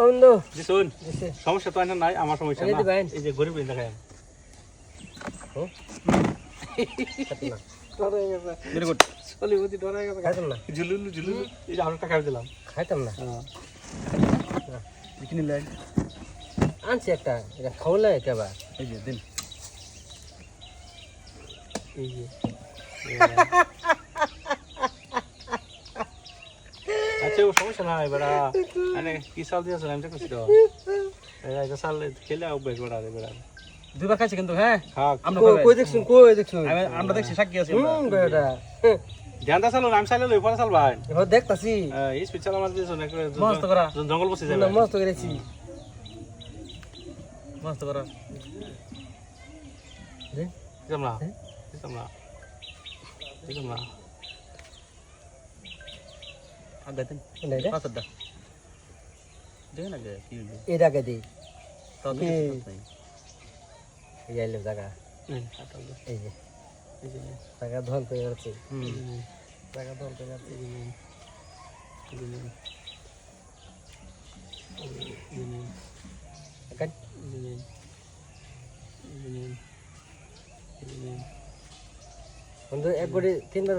বন্ধু। জি শুন। সমস্যা তো আইনা নাই আমার সমস্যা না। এই যে গরিব দেখায় গেছে। Very good. চলি বুঝি ডরাই গেছে। খাইতাম না। ঝুলুলু ঝুলুলু। এই যে টাকা দিলাম। খাইতাম না। হ্যাঁ। কিনে আনছি একটা। এটা খাওয়ালে কেবা এই যে দিন। এই যে আচ্ছা ও সমস্যা নাই বেড়া। মানে কি সাল দিয়েছে আমি দেখছি তো। এটা সাল খেলে অভ্যাস বেড়া রে বেড়া। দুইবার খাইছি কিন্তু হ্যাঁ? আমরা কই- কই দেখছুন কই দেখছুন? আমরা দেখছি সাক্ষী আছি হুম বেটা ধ্যান চালো আমি চাইলে লই পরে চাল ভাই। এবার দেখতাছি। এই স্পিড চালা মার দিয়েছ না মস্ত করা। জঙ্গল বসে যাবে। মস্ত করেছি মস্ত করা। দে। না দিতাম না। আগে দিন কোনটা এটা? পাঁচটা দেখেন আগে কি হইল এটাকে দিই তাও তো কি? কিছু নাই। এই আইলো জায়গা নেন, হাতাও দে। এই যে এই যে নেন, জায়গা ধন করে যাচ্ছে হুম এই যে নেন, জায়গা ধন করে যাচ্ছে এই যে নেন, এই যে নেন। এই যে নেন, এখন এই যে নেন, এই যে নেন, এই যে নেন। বন্ধু এক কোটি তিনবার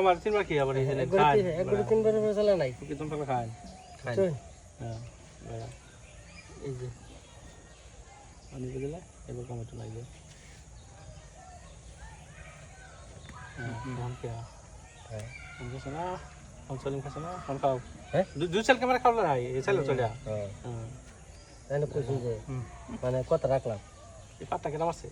আমার তিনবার কি আবার এই এক কোটি কোটি। তিনবার নাই? কি তোমরা খান খাই চল। হ্যাঁ এই যে। পানি দিলে এবার টমেটো লাগবে। হ্যাঁ ধান খেয়া হ্যাঁ। ফোন খাচ্ছে না? ফোন চলিম খাচ্ছে না? ফোন খাও। হ্যাঁ? দু- দুই চাল ক্যামেরা খাওয়া না এই চালে চলে হ্যাঁ। হ্যাঁ। তাহলে কইছি যে মানে কত রাখলাম। এই পাটটা কেরাম আছে?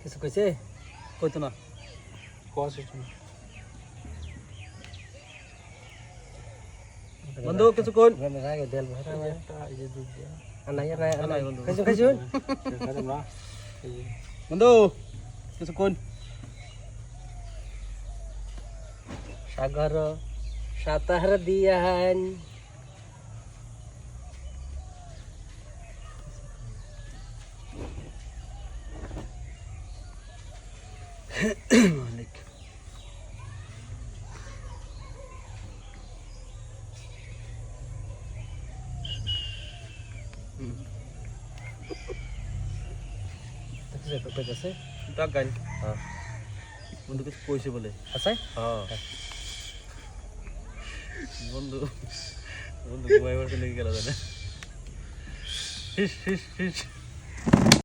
কিছু কইছে? কইতো না। কোয়া সিস্টেম বন্ধু কিছু কোন রাগে দেল এই যে দুধ দেয়া নাই নাই নাই, নাই বন্ধু। খাইছো খাইছো খাইতাম না এই যে বন্ধু কিছু কোন সাগর সাতার দিয়ান মালিক ডাক গাইল হ্যাঁ। বন্ধু কিছু কইছে বলে। আছে? হ্যাঁ। বন্ধু বন্ধু ঘুমাই পড়ছে নাকি গেল জানে? ফিস ফিস হিস।